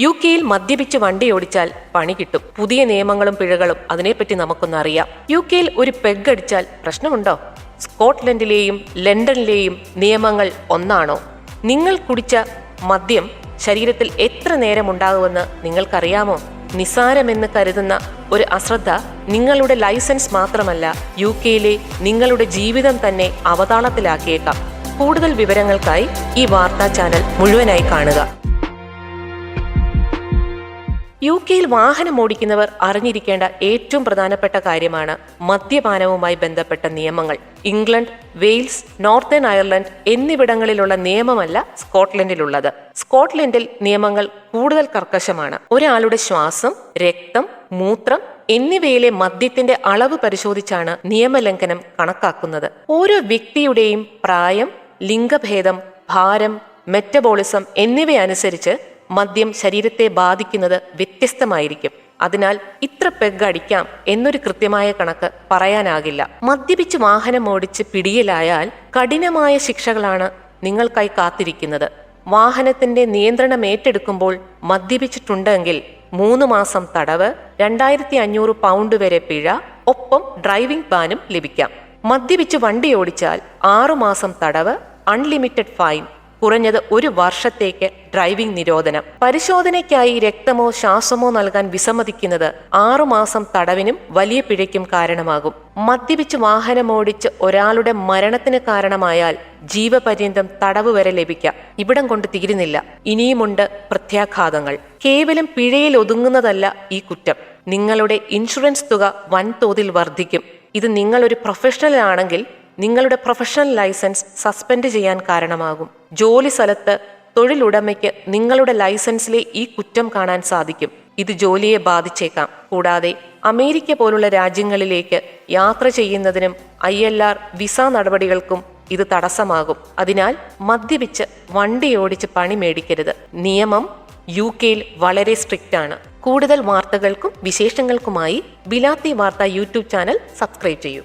U കെയിൽ മദ്യപിച്ച് വണ്ടി ഓടിച്ചാൽ പണി കിട്ടും. പുതിയ നിയമങ്ങളും പിഴകളും അതിനെപ്പറ്റി നമുക്കൊന്ന് അറിയാം. യു കെയിൽ ഒരു പെഗ് അടിച്ചാൽ പ്രശ്നമുണ്ടോ? സ്കോട്ട്ലൻഡിലെയും ലണ്ടനിലെയും നിയമങ്ങൾ ഒന്നാണോ? നിങ്ങൾ കുടിച്ച മദ്യം ശരീരത്തിൽ എത്ര നേരം ഉണ്ടാകുമെന്ന് നിങ്ങൾക്കറിയാമോ? നിസാരമെന്ന് കരുതുന്ന ഒരു അശ്രദ്ധ നിങ്ങളുടെ ലൈസൻസ് മാത്രമല്ല യു കെയിലെ നിങ്ങളുടെ ജീവിതം തന്നെ അവതാളത്തിലാക്കിയേക്കാം. കൂടുതൽ വിവരങ്ങൾക്കായി ഈ വാർത്താ ചാനൽ മുഴുവനായി കാണുക. യു കെയിൽ വാഹനം ഓടിക്കുന്നവർ അറിഞ്ഞിരിക്കേണ്ട ഏറ്റവും പ്രധാനപ്പെട്ട കാര്യമാണ് മദ്യപാനവുമായി ബന്ധപ്പെട്ട നിയമങ്ങൾ. ഇംഗ്ലണ്ട് വെയിൽസ് നോർത്തേൺ അയർലൻഡ് എന്നിവിടങ്ങളിലുള്ള നിയമമല്ല സ്കോട്ട്ലൻഡിലുള്ളത്. സ്കോട്ട്ലൻഡിൽ നിയമങ്ങൾ കൂടുതൽ കർക്കശമാണ്. ഒരാളുടെ ശ്വാസം രക്തം മൂത്രം എന്നിവയിലെ മദ്യത്തിന്റെ അളവ് പരിശോധിച്ചാണ് നിയമലംഘനം കണക്കാക്കുന്നത്. ഓരോ വ്യക്തിയുടെയും പ്രായം ലിംഗഭേദം ഭാരം മെറ്റബോളിസം എന്നിവയനുസരിച്ച് മദ്യം ശരീരത്തെ ബാധിക്കുന്നത് വ്യത്യസ്തമായിരിക്കും. അതിനാൽ ഇത്ര പെഗ് അടിക്കാം എന്നൊരു കൃത്യമായ കണക്ക് പറയാനാകില്ല. മദ്യപിച്ച് വാഹനം ഓടിച്ച് പിടിയിലായാൽ കഠിനമായ ശിക്ഷകളാണ് നിങ്ങൾക്കായി കാത്തിരിക്കുന്നത്. വാഹനത്തിന്റെ നിയന്ത്രണം ഏറ്റെടുക്കുമ്പോൾ മദ്യപിച്ചിട്ടുണ്ടെങ്കിൽ മൂന്ന് മാസം തടവ് രണ്ടായിരത്തി അഞ്ഞൂറ് പൗണ്ട് വരെ പിഴ ഒപ്പം ഡ്രൈവിംഗ് ബാനും ലഭിക്കാം. മദ്യപിച്ച് വണ്ടി ഓടിച്ചാൽ ആറുമാസം തടവ് അൺലിമിറ്റഡ് ഫൈൻ കുറഞ്ഞത് ഒരു വർഷത്തേക്ക് ഡ്രൈവിംഗ് നിരോധനം. പരിശോധനയ്ക്കായി രക്തമോ ശ്വാസമോ നൽകാൻ വിസമ്മതിക്കുന്നത് ആറുമാസം തടവിനും വലിയ പിഴയ്ക്കും കാരണമാകും. മദ്യപിച്ച് വാഹനമോടിച്ച് ഒരാളുടെ മരണത്തിന് കാരണമായാൽ ജീവപര്യന്തം തടവ് വരെ ലഭിക്കാം. ഇവിടം കൊണ്ട് തീരുന്നില്ല. ഇനിയുമുണ്ട് പ്രത്യാഘാതങ്ങൾ. കേവലം പിഴയിൽ ഒതുങ്ങുന്നതല്ല ഈ കുറ്റം. നിങ്ങളുടെ ഇൻഷുറൻസ് തുക വൻതോതിൽ വർദ്ധിക്കും. ഇത് നിങ്ങളൊരു പ്രൊഫഷണൽ ആണെങ്കിൽ നിങ്ങളുടെ പ്രൊഫഷണൽ ലൈസൻസ് സസ്പെൻഡ് ചെയ്യാൻ കാരണമാകും. ജോലി സ്ഥലത്ത് തൊഴിലുടമയ്ക്ക് നിങ്ങളുടെ ലൈസൻസിലെ ഈ കുറ്റം കാണാൻ സാധിക്കും. ഇത് ജോലിയെ ബാധിച്ചേക്കാം. കൂടാതെ അമേരിക്ക പോലുള്ള രാജ്യങ്ങളിലേക്ക് യാത്ര ചെയ്യുന്നതിനും ഐ എൽ ആർ വിസ നടപടികൾക്കും ഇത് തടസ്സമാകും. അതിനാൽ മദ്യപിച്ച് വണ്ടി ഓടിച്ച് പണി മേടിക്കരുത്. നിയമം യു കെയിൽ വളരെ സ്ട്രിക്റ്റ് ആണ്. കൂടുതൽ വാർത്തകൾക്കും വിശേഷങ്ങൾക്കുമായി ബിലാത്തി വാർത്ത യൂട്യൂബ് ചാനൽ സബ്സ്ക്രൈബ് ചെയ്യൂ.